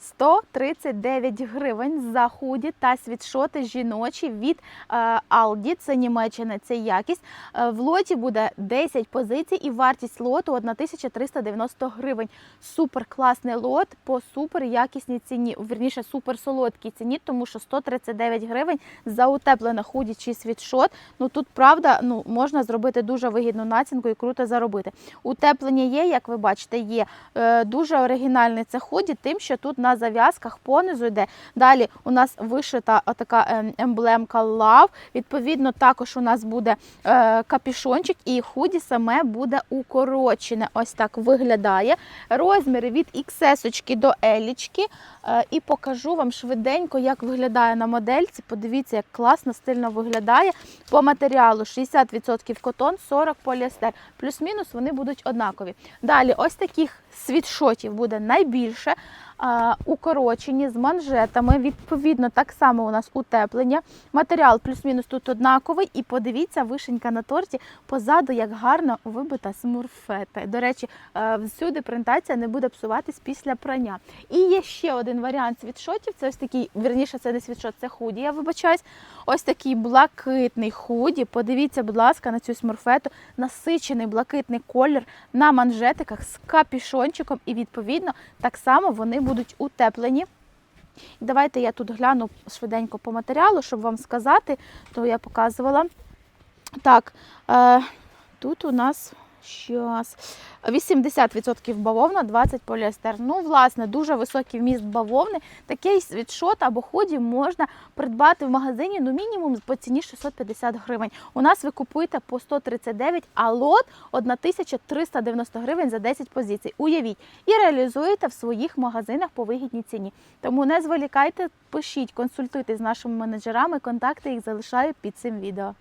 139 гривень за худі та світшоти жіночі від е, Aldi. Це Німеччина, це якість. Е, в лоті буде 10 позицій і вартість лоту 1390 гривень. Супер класний лот по супер якісній ціні. Вірніше, супер солодкій ціні, тому що 139 гривень за утеплене худі чи світшот. Ну тут правда ну можна зробити дуже вигідну націнку і круто заробити. Утеплення є, як ви бачите, є е, дуже оригінальний це худі, тим, що тут на зав'язках понизу йде. Далі у нас вишита така ем, емблемка Love. Відповідно, також у нас буде е, капішончик, і худі саме буде укорочене. Ось так виглядає. Розміри від XS до L. Е, і покажу вам швиденько, як виглядає на модельці. Подивіться, як класно, стильно виглядає. По матеріалу 60% котон, 40% поліестер. Плюс-мінус вони будуть однакові. Далі, ось таких світшотів буде найбільше. Укорочені з манжетами. Відповідно, так само у нас утеплення. Матеріал плюс-мінус тут однаковий. І подивіться, вишенька на торті позаду, як гарно вибита смурфета. До речі, е, всюди принтація не буде псуватись після прання. І є ще один варіант світшотів. Це ось такий, вірніше, це не світшот, це худі. Я вибачаюсь. Ось такий блакитний худі. Подивіться, будь ласка, на цю смурфету. Насичений блакитний колір на манжетиках з капішончиком. І відповідно так само вони будуть утеплені. Давайте я тут гляну швиденько по матеріалу, щоб вам сказати, то я показувала. Так, е, тут у нас щас, 80% бавовна, 20% поліестер. Ну, власне, дуже високий вміст бавовни. Такий світшот або худі можна придбати в магазині ну, мінімум по ціні 650 гривень. У нас ви купуєте по 139, а лот 1390 гривень за 10 позицій. Уявіть, і реалізуєте в своїх магазинах по вигідній ціні. Тому не зволікайте, пишіть, консультуйтесь з нашими менеджерами, контакти їх залишаю під цим відео.